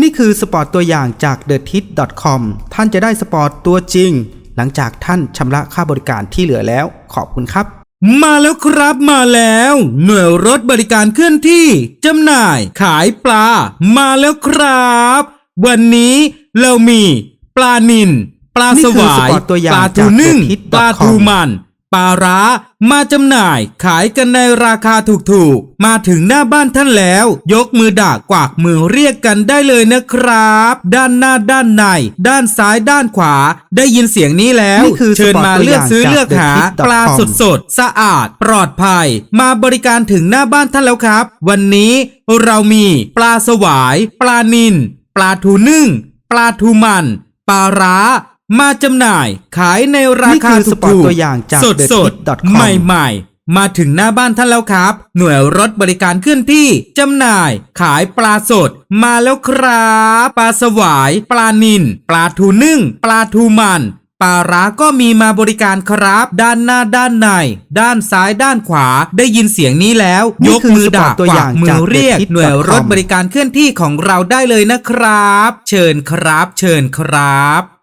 นี่คือสปอร์ตตัวอย่างจาก t h e t i t c o m ท่านจะได้สปอร์ตตัวจริง หลังจากท่านชำระค่าบริการที่เหลือแล้ว ขอบคุณครับ มาแล้วครับมาแล้ว หน่วยรถบริการเคลื่อนที่จำหน่าย ขายปลา มาแล้วครับ วันนี้เรามีปลานินปลาสวายปลาทูนึ่งปลาทูมัน ปลาร้ามาจำหน่ายขายกันในราคาถูกๆ มาถึงหน้าบ้านท่านแล้ว ยกมือด่ากวากมือเรียกกันได้เลยนะครับ ด้านหน้าด้านใน ด้านซ้ายด้านขวา ได้ยินเสียงนี้แล้วคือเชิญมาเลือกซื้อเลือกหา ปลาสดสดสะอาด ปลอดภัย มาบริการถึงหน้าบ้านท่านแล้วครับ วันนี้เรามีปลาสวาย ปลานินปลาทูนึ่ง ปลาทูมัน ปลาร้า มาจำหน่ายขายในราคานี่คือถูสปอร์ตกตัวอย่างจากสดสด TheTit.com ใหม่ๆมาถึงหน้าบ้านท่านแล้วครับ หน่วยรถบริการเคลื่อนที่จำหน่าย ขายปลาสด มาแล้วครับปลาสวาย ปลานินปลาทูนึ่ง ปลาทูมันปลาร้าก็มีมาบริการครับ ด้านหน้าด้านใน ด้านซ้ายด้านขวาได้ยินเสียงนี้แล้วนี่ยกคือมือด่าสปอร์ตตัวกอวัย่ากงมืจาอกเรียก TheTit.com หน่วยรถบริการเคลื่อนที่ของเราได้เลยนะครับ เชิญครับ เชิญครับ